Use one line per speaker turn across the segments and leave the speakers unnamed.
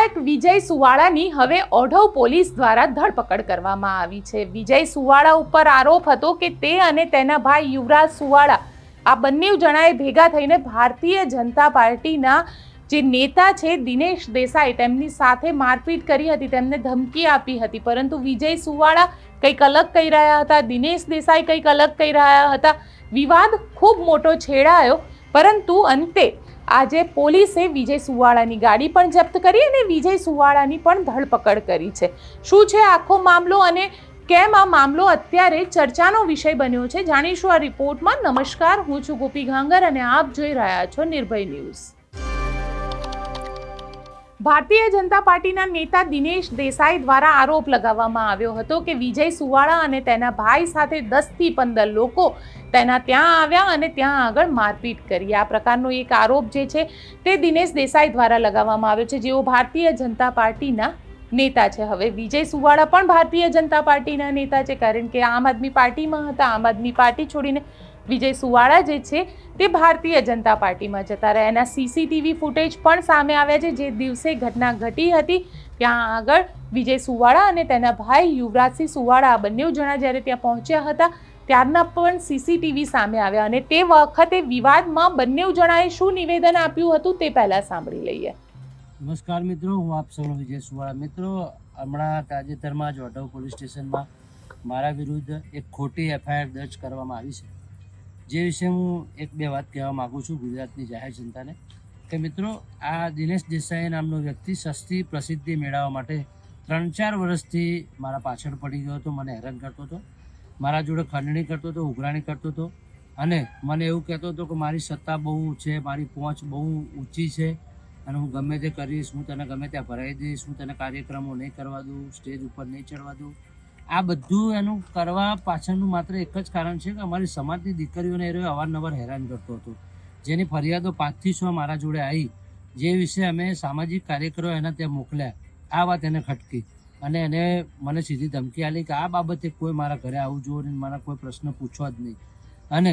લોકગાયક વિજય સુવાળાની હવે ઓઢવ પોલીસ દ્વારા ધરપકડ કરવામાં આવી છે. વિજય સુવાળા ઉપર આરોપ હતો કે તે અને તેના ભાઈ યુવરાજ સુવાળા, આ બંને જણાએ ભેગા થઈને ભારતીય જનતા પાર્ટીના જે નેતા છે દિનેશ દેસાઈ, તેમની સાથે મારપીટ કરી હતી, તેમને ધમકી આપી હતી. પરંતુ વિજય સુવાળા કંઈક અલગ કહી રહ્યા હતા, દિનેશ દેસાઈ કંઈક અલગ કહી રહ્યા હતા. વિવાદ ખૂબ મોટો છેડાયો, પરંતુ અંતે આજે પોલીસે વિજય સુવાળાની ગાડી પણ જપ્ત કરી અને વિજય સુવાળાની પણ ધરપકડ કરી છે. શું છે આખો મામલો અને કેમ આ મામલો અત્યારે ચર્ચાનો વિષય બન્યો છે? જાણીશું આ રિપોર્ટમાં. નમસ્કાર, હું છું ગોપી ઘાંગર અને આપ જોઈ રહ્યા છો નિર્ભય ન્યૂઝ. ભારતીય જનતા પાર્ટીના નેતા દિનેશ દેસાઈ દ્વારા આરોપ લગાવવામાં આવ્યો હતો કે વિજય સુવાળા અને તેના ભાઈ સાથે દસથી પંદર લોકો તેના ત્યાં આવ્યા અને ત્યાં આગળ મારપીટ કરી. આ પ્રકારનો એક આરોપ જે છે તે દિનેશ દેસાઈ દ્વારા લગાવવામાં આવ્યો છે. જેઓ ભારતીય જનતા પાર્ટીના નેતા છે. હવે વિજય સુવાળા પણ ભારતીય જનતા પાર્ટીના નેતા છે કારણ કે આમ આદમી પાર્ટીમાં હતા. આમ આદમી પાર્ટી છોડીને વિજય સુવાળા જે છે તે ભારતીય જનતા પાર્ટીમાં જતા રહ્યા. એના સીસીટીવી ફૂટેજ પણ સામે આવ્યા છે. જે દિવસે ઘટના ઘટી હતી, ત્યાં આગળ વિજય સુવાળા અને તેના ભાઈ યુવરાજસિંહ સુવાળા આ બંને જણા જ્યારે ત્યાં પહોંચ્યા હતા, ત્યારના પણ સીસીટીવી સામે આવ્યા અને તે વખતે વિવાદમાં બંને જણાએ શું નિવેદન આપ્યું હતું તે પહેલા સાંભળી લઈએ.
નમસ્કાર મિત્રો, હું આપ સૌનો વિજય સુવાળા. મિત્રો, હમણાં તાજેતરમાં જ વઢવ પોલીસ સ્ટેશનમાં મારા વિરુદ્ધ એક ખોટી એફઆઈઆર દર્જ કરવામાં આવી છે. જે વિશે હું એક બે વાત કહેવા માગું છું ગુજરાતની જાહેર જનતાને, કે મિત્રો, આ દિનેશ દેસાઈ નામનો વ્યક્તિ સસ્તી પ્રસિદ્ધિ મેળવવા માટે ત્રણ ચાર વર્ષથી મારા પાછળ પડી ગયો હતો, મને હેરાન કરતો હતો, મારા જોડે ખંડણી કરતો હતો, ઉઘરાણી કરતો હતો અને મને એવું કહેતો હતો કે મારી સત્તા બહુ છે, મારી પહોંચ બહુ ઊંચી છે અને હું ગમે તે કરીશ, હું તને ગમે ત્યાં ભરાઈ દઈશ, હું તને કાર્યક્રમો નહીં કરવા દઉં, સ્ટેજ ઉપર નહીં ચડવા દઉં. આ બધું એનું કરવા પાછળનું માત્ર એક જ કારણ છે કે અમારી સમાજની દીકરીઓને એ અવારનવાર હેરાન કરતો હતો. જેની ફરિયાદો પાંચથી છ મારા જોડે આવી, જે વિશે અમે સામાજિક કાર્યકરો એના ત્યાં મોકલ્યા. આ વાત એને ખટકી અને એને મને સીધી ધમકી આલી કે આ બાબતે કોઈ મારા ઘરે આવવું જોઈએ નહીં મારા કોઈ પ્રશ્ન પૂછવા જ નહીં. અને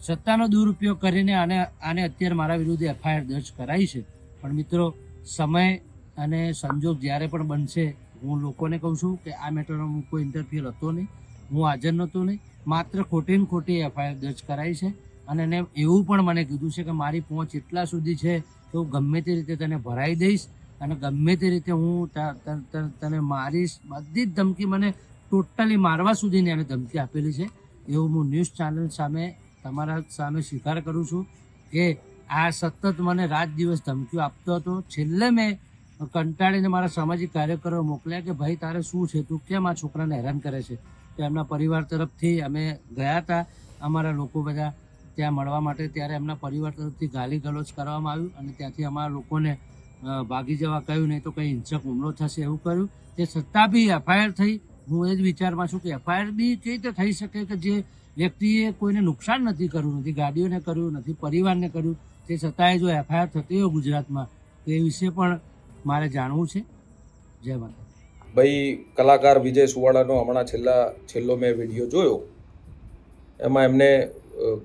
સત્તાનો દુરુપયોગ કરીને આને આને અત્યારે મારા વિરુદ્ધ એફઆઈઆર દર્જ કરાઈ છે. પણ મિત્રો, સમય અને સંજોગ જ્યારે પણ બનશે હું લોકોને કહું છું કે આ મેટરમાં કોઈ ઇન્ટરફિયર હતો નહીં. હું હાજર નહોતો નહીં. માત્ર ખોટી ને ખોટી એફઆઈઆર દર્જ કરાઈ છે. અને એને એવું પણ મને કીધું છે કે મારી પહોંચ એટલા સુધી છે કે હું ગમે તે રીતે તને ભરાઈ દઈશ અને ગમે તે રીતે હું તને મારીશ. બધી જ ધમકી મને ટોટલી મારવા સુધીની એને ધમકી આપેલી છે. એવું હું ન્યૂઝ ચેનલ સામે, તમારા સામે સ્વીકાર કરું છું કે આ સતત મને રાત દિવસ ધમકીઓ આપતો હતો. છેલ્લે મેં કંટાળીને મારા સામાજિક કાર્યકરો મોકલ્યા કે, ભાઈ, તારે શું છે? તું કેમ આ છોકરાને હેરાન કરે છે? તો એમના પરિવાર તરફથી અમે ગયા હતા. અમારા લોકો બધા ત્યાં મળવા માટે ત્યારે એમના પરિવાર તરફથી ગાલી ગલોચ કરવામાં આવ્યું અને ત્યાંથી અમારા લોકોને ભાગી જવા કહ્યું, નહીં તો કંઈ હિંસક હુમલો થશે, એવું કર્યું. તે છતાં બી એફઆઈઆર થઈ, હું એ જ વિચારમાં છું કે એફઆઈઆર બી કેવી રીતે થઈ શકે કે જે વ્યક્તિએ કોઈને નુકસાન નથી કર્યું, નથી ગાડીઓને કર્યું, નથી પરિવારને કર્યું, તે છતાંય જો એફઆઈઆર થતી હોય ગુજરાતમાં, તે વિશે પણ મારે જાણવું છે. જય માતા
ભાઈ, કલાકાર વિજય સુવાળાનો હમણાં છેલ્લા, છેલ્લો મેં વીડિયો જોયો. એમાં એમને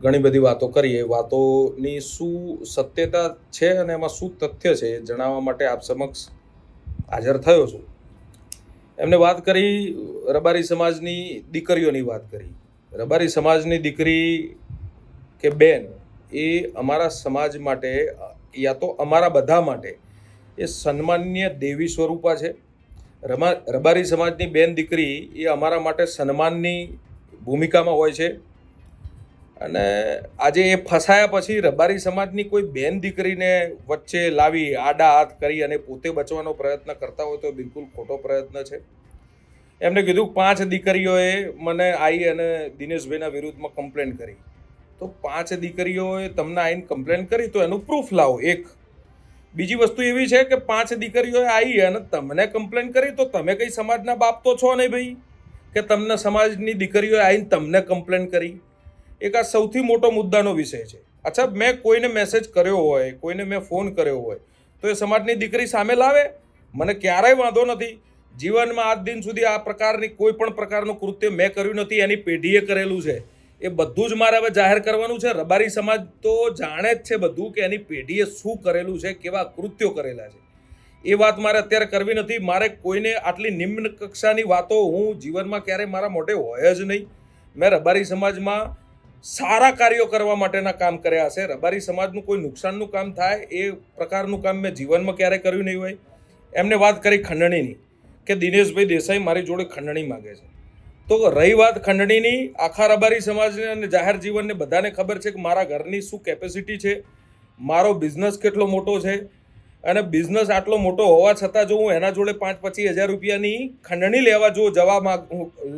ઘણી બધી વાતો કરી. એ વાતોની શું સત્યતા છે અને એમાં શું તથ્ય છે એ જણાવવા માટે આપ સમક્ષ હાજર થયો છું. એમને વાત કરી, રબારી સમાજની દીકરીઓની વાત કરી. રબારી સમાજની દીકરી કે બેન એ અમારા સમાજ માટે, યા તો અમારા બધા માટે એ સન્માનનીય દેવી સ્વરૂપા છે. રમા, રબારી સમાજની બેન દીકરી એ અમારા માટે સન્માનની ભૂમિકામાં હોય છે. અને આજે એ ફસાયા પછી રબારી સમાજની કોઈ બેન દીકરીને વચ્ચે લાવી આડા હાથ કરી અને પોતે બચવાનો પ્રયત્ન કરતા હોય તો બિલકુલ ખોટો પ્રયત્ન છે. એમને કીધું, પાંચ દીકરીઓએ મને આવી અને દિનેશભાઈના વિરુદ્ધમાં કમ્પ્લેન કરી. તો પાંચ દીકરીઓએ તમને આવીને કમ્પ્લેન કરી તો એનું પ્રૂફ લાવો, એક. બીજી વસ્તુ એવી છે કે પાંચ દીકરીઓ આવી અને તમને કમ્પ્લેન કરી તો તમે કઈ સમાજના બાપ તો છો નહીં ભાઈ? કે તમને સમાજની દીકરીઓ આવીને તમને કમ્પ્લેન કરી? એક આ સૌથી મોટો મુદ્દાનો વિષય છે. અચ્છા, મેં કોઈને મેસેજ કર્યો હોય, કોઈને મેં ફોન કર્યો હોય, તો એ સમાજની દીકરી સામે લાવે? મને ક્યારેય વાંધો નથી. જીવનમાં આજ દિન સુધી આ પ્રકારની કોઈ પણ પ્રકારનું કૃત્ય મેં કર્યું નથી, એની પેઢીએ કરેલું છે. એ બધું જ મારે હવે જાહેર કરવાનું છે. રબારી સમાજ તો જાણે જ છે બધું કે એની પેઢીએ શું કરેલું છે, કેવા કૃત્યો કરેલા છે. એ વાત મારે અત્યારે કરવી નથી. મારે કોઈને આટલી નિમ્ન કક્ષાની વાતો હું જીવનમાં ક્યારેય મારા મોઢે હોય જ નહીં. મેં રબારી સમાજમાં સારા કાર્યો કરવા માટેના કામ કર્યા છે રબારી સમાજનું કોઈ નુકસાનનું કામ થાય એ પ્રકારનું કામ મેં જીવનમાં ક્યારેય કર્યું નહીં હોય. એમને વાત કરી ખંડણીની કે દિનેશભાઈ દેસાઈ મારી જોડે ખંડણી માગે છે. તો રહી વાત ખંડણીની, આખા રબારી સમાજને અને જાહેર જીવનને બધાને ખબર છે કે મારા ઘરની શું કેપેસિટી છે, મારો બિઝનેસ કેટલો મોટો છે અને બિઝનેસ આટલો મોટો હોવા છતાં જો હું એના જોડે પાંચ પચીસ હજાર રૂપિયાની ખંડણી લેવા જો જવા માગ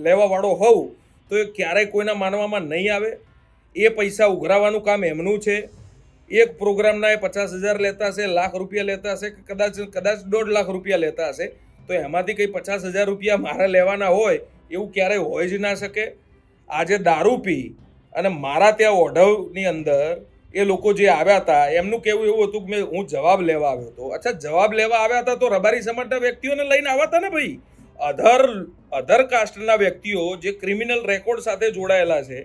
લેવાવાળો હોઉં, તો એ ક્યારેય કોઈના માનવામાં નહીં આવે. એ પૈસા ઉઘરાવાનું કામ એમનું છે. એક પ્રોગ્રામના એ પચાસ હજાર લેતા હશે, લાખ રૂપિયા લેતા હશે કે કદાચ કદાચ દોઢ લાખ રૂપિયા લેતા હશે, તો એમાંથી કંઈ પચાસ હજાર રૂપિયા મારે લેવાના હોય એવું ક્યારેય હોય જ ના શકે. આજે દારૂ પી અને મારા ત્યાં ઓઢવની અંદર એ લોકો જે આવ્યા હતા, એમનું કેવું એવું હતું કે મેં, હું જવાબ લેવા આવ્યો હતો. અચ્છા, જવાબ લેવા આવ્યા હતા તો રબારી સમાજના વ્યક્તિઓને લઈને આવ્યા હતા ને ભાઈ? અધર અધર કાસ્ટના વ્યક્તિઓ જે ક્રિમિનલ રેકોર્ડ સાથે જોડાયેલા છે,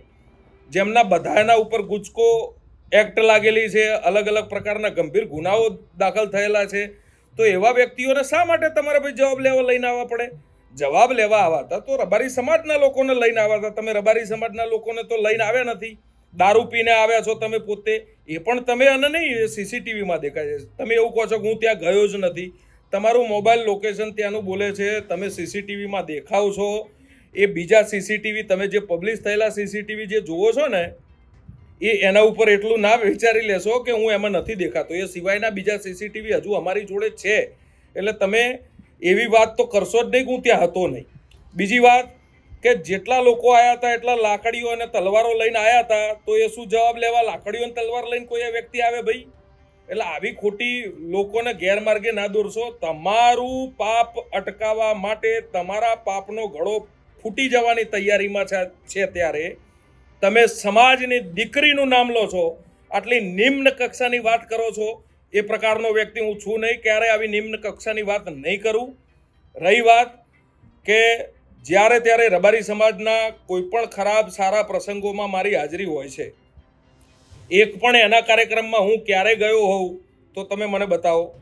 જેમના બધાના ઉપર ગુજકો એક્ટ લાગેલી છે, અલગ અલગ પ્રકારના ગંભીર ગુનાઓ દાખલ થયેલા છે, તો એવા વ્યક્તિઓને શા માટે તમારે ભાઈ જવાબ લેવા લઈને આવવા પડે? જવાબ લેવા આવ્યા હતા તો રબારી સમાજના લોકોને લઈને આવ્યા હતા. તમે રબારી સમાજના લોકોને તો લઈને આવ્યા નથી. દારૂ પીને આવ્યા છો તમે પોતે. એ પણ તમે અને નહીં સીસીટીવીમાં દેખાય છે. તમે એવું કહો છો કે હું ત્યાં ગયો જ નથી. તમારું મોબાઈલ લોકેશન ત્યાંનું બોલે છે, તમે સીસીટીવીમાં દેખાવ છો. એ બીજા સીસીટીવી, તમે જે પબ્લિશ થયેલા સીસીટીવી જે જુઓ છો ને, એ એના ઉપર એટલું ના વિચારી લેશો કે હું એમાં નથી દેખાતો. એ સિવાયના બીજા સીસીટીવી હજુ અમારી જોડે છે. એટલે તમે એવી વાત તો કરશો જ નહીં હું ત્યાં હતો નહીં. બીજી વાત કે જેટલા લોકો આવ્યા હતા, એટલા લાકડીઓ અને તલવારો લઈને આવ્યા હતા, તો એ શું જવાબ લેવા? લાકડીઓ અને તલવાર લઈને કોઈ વ્યક્તિ આવે ભાઈ? એટલે આવી ખોટી લોકોને ગેરમાર્ગે ના દોરશો. તમારું પાપ અટકાવવા માટે તમારા પાપનો ઘડો ફૂટી જવાની તૈયારીમાં છે- ત્યારે તમે સમાજની દીકરીનું નામ લો છો, આટલી નિમ્ન કક્ષાની વાત કરો છો એ પ્રકારનો વ્યક્તિ હું છું નહીં ક્યારે આવી નિમ્ન કક્ષાની વાત નહીં કરું. રહી વાત કે જ્યારે ત્યારે રબારી સમાજના કોઈ પણ ખરાબ, સારા પ્રસંગોમાં મારી હાજરી હોય છે. એક પણ એના કાર્યક્રમમાં હું ક્યારે ગયો હોઉં, તો તમે મને બતાવો.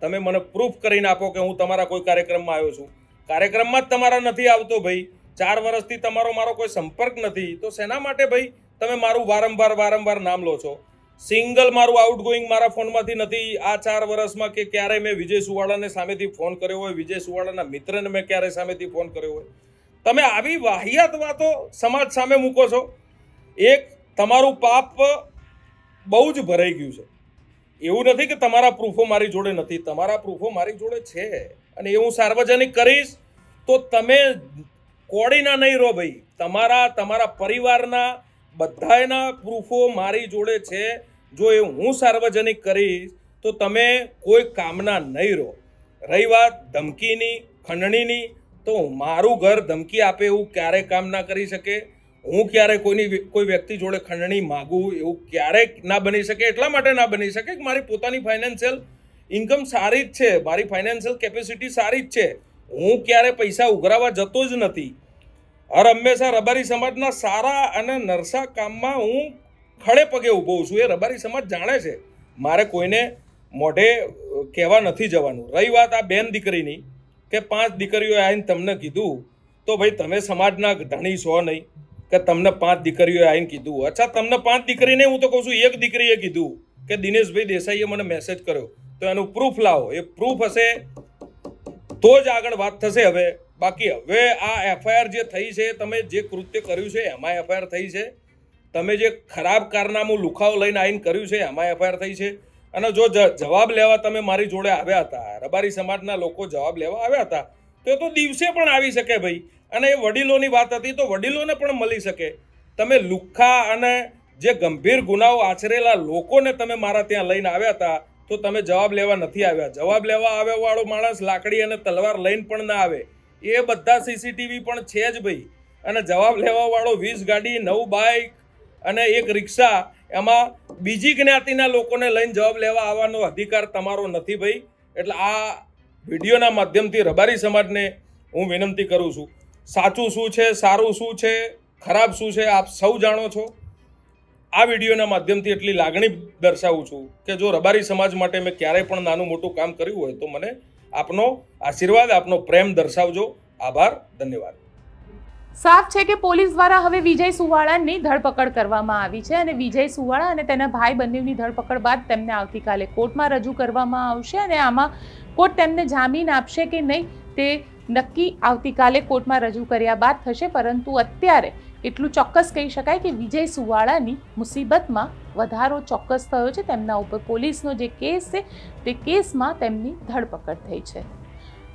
તમે મને પ્રૂફ કરીને આપો કે હું તમારા કોઈ કાર્યક્રમમાં આવ્યો છું. કાર્યક્રમમાં જ તમારા નથી આવતો ભાઈ. ચાર વર્ષથી તમારો મારો કોઈ સંપર્ક નથી. તો શેના માટે ભાઈ તમે મારું વારંવાર વારંવાર નામ લો છો? સિંગલ મારું આઉટગોઈંગ મારા ફોનમાંથી નથી. આ ચાર વર્ષમાં કે ક્યારે મેં વિજય સુવાળાને સામેથી ફોન કર્યો હોય, વિજય સુવાળાના મિત્રને મેં ક્યારે સામેથી ફોન કર્યો હોય. તમે આવી વાહિયાત વાતો સમાજ સામે મૂકો છો. એક, તમારું પાપ બહુ જ ભરાઈ ગયું છે. એવું નથી કે તમારા પ્રૂફો મારી જોડે નથી. તમારા પ્રૂફો મારી જોડે છે. અને એ હું સાર્વજનિક કરીશ, તો તમે કોડીના નહીં રહો ભાઈ. તમારા તમારા પરિવારના બધાયના પ્રૂફો મારી જોડે છે. જો એ હું સાર્વજનિક કરીશ, તો તમે કોઈ કામના નહીં રહો. રહી વાત ધમકીની, ખંડણીની, તો મારું ઘર ધમકી આપે એવું ક્યારે કામ ના કરી શકે? હું ક્યારે કોઈની કોઈ વ્યક્તિ જોડે ખંડણી માગું એવું ક્યારેય ના બની શકે? એટલા માટે ના બની શકે કે મારી પોતાની ફાઇનાન્શિયલ ઇન્કમ સારી જ છે, મારી ફાઇનાન્શિયલ કેપેસિટી સારી જ છે. હું ક્યારે પૈસા ઉઘરાવા જતો જ નથી. હર હંમેશા રબારી સમાજના સારા અને નરસા કામમાં હું ખડે પગે ઊભો છું, એ રબારી સમાજ જાણે છે. મારે કોઈને મોઢે કહેવા નથી જવાનું. રહી વાત આ બેન દીકરીની, કે પાંચ દીકરીઓ આવીને તમને કીધું, તો ભાઈ તમે સમાજના ધણી છો નહીં, કે તમને પાંચ દીકરીઓ આવીને કીધું. અચ્છા, તમને પાંચ દીકરીને હું તો કહું છું, એક દીકરીએ કીધું, કે દિનેશભાઈ દેસાઈએ મને મેસેજ કર્યો. તો એનું પ્રૂફ લાવો. એ પ્રૂફ હશે તો જ આગળ વાત થશે હવે. બાકી હવે આ એફઆઈઆર જે થઈ છે, તમે જે કૃત્ય કર્યું છે, એમાં એફઆઈઆર થઈ છે. તમે જે ખરાબ કારનામું લુખાઓ લઈને આવીને કર્યું છે એમાં એફઆઈઆર થઈ છે. અને જો જવાબ લેવા તમે મારી જોડે આવ્યા હતા, રબારી સમાજના લોકો જવાબ લેવા આવ્યા હતા, તો એ તો દિવસે પણ આવી શકે ભાઈ. અને એ વડીલોની વાત હતી તો વડીલોને પણ મળી શકે. તમે લુખ્ખા અને જે ગંભીર ગુનાઓ આચરેલા લોકોને તમે મારા ત્યાં લઈને આવ્યા હતા, તો તમે જવાબ લેવા નથી આવ્યા. જવાબ લેવા આવ્યા વાળો માણસ લાકડી અને તલવાર લઈને પણ ના આવે. એ બધા સીસીટીવી પણ છે જ ભાઈ. અને જવાબ લેવા વાળો વીસ ગાડી, નવ બાઇક અને એક રિક્ષા, એમાં બીજી જ્ઞાતિના લોકોને લઈને જવાબ લેવા આવવાનો અધિકાર તમારો નથી ભાઈ. એટલે આ વિડીયોના માધ્યમથી રબારી સમાજને હું વિનંતી કરું છું. સાચું શું છે, સારું શું છે, ખરાબ શું છે, આપ સૌ જાણો છો. આ વિડીયોના માધ્યમથી એટલી લાગણી દર્શાવું છું કે જો રબારી સમાજ માટે મેં ક્યારેય પણ નાનું મોટું કામ કર્યું હોય તો મને આપનો આશીર્વાદ, આપનો પ્રેમ દર્શાવજો. આભાર, ધન્યવાદ.
સાફ છે કે પોલીસ દ્વારા હવે વિજય સુવાળાની ધરપકડ કરવામાં આવી છે અને વિજય સુવાળા અને તેના ભાઈ બંનેની ધરપકડ બાદ તેમને આવતીકાલે કોર્ટમાં રજૂ કરવામાં આવશે અને આમાં કોર્ટ તેમને જામીન આપશે કે નહીં તે નક્કી આવતીકાલે કોર્ટમાં રજૂ કર્યા બાદ થશે, પરંતુ અત્યારે એટલું ચોક્કસ કહી શકાય કે વિજય સુવાળાની મુસીબતમાં વધારો ચોક્કસ થયો છે. તેમના ઉપર પોલીસનો જે કેસ છે તે કેસમાં તેમની ધરપકડ થઈ છે.